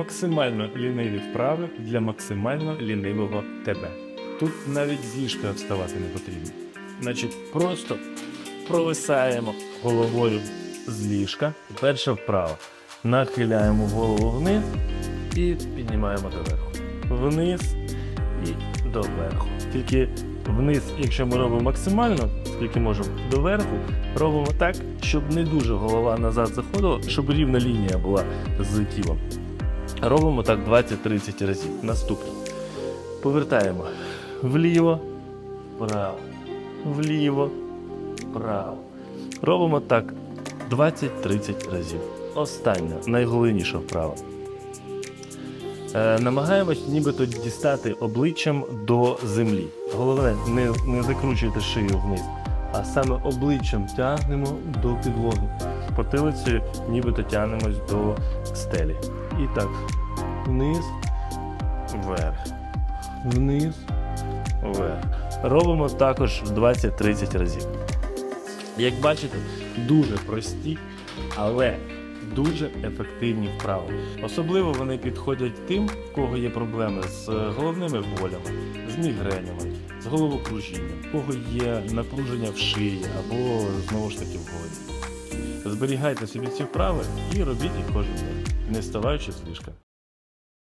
Максимально ліниві вправи для максимально лінивого тебе. Тут навіть з ліжка вставати не потрібно. Значить, просто провисаємо головою з ліжка. Перша вправа. Нахиляємо голову вниз і піднімаємо доверху. Вниз і доверху. Тільки вниз, якщо ми робимо максимально, скільки можемо доверху, робимо так, щоб не дуже голова назад заходила, щоб рівна лінія була з тілом. Робимо так 20-30 разів. Наступне. Повертаємо вліво, вправо, вліво, вправо. Робимо так 20-30 разів. Остання, найголовніша вправа. Е, намагаємось нібито дістати обличчям до землі. Головне, не, не закручуйте шию вниз, а саме обличчям тягнемо до підлоги. Потилицею нібито тягнемось до стелі. І так, вниз, вверх, вниз, вверх. Робимо також 20-30 разів. Як бачите, дуже прості, але дуже ефективні вправи. Особливо вони підходять тим, в кого є проблеми з е, головними болями, з мігренями, з головокружінням, в кого є напруження в шиї або знову ж таки в голові. Зберігайте собі ці вправи і робіть їх кожен день, не вставаючи з.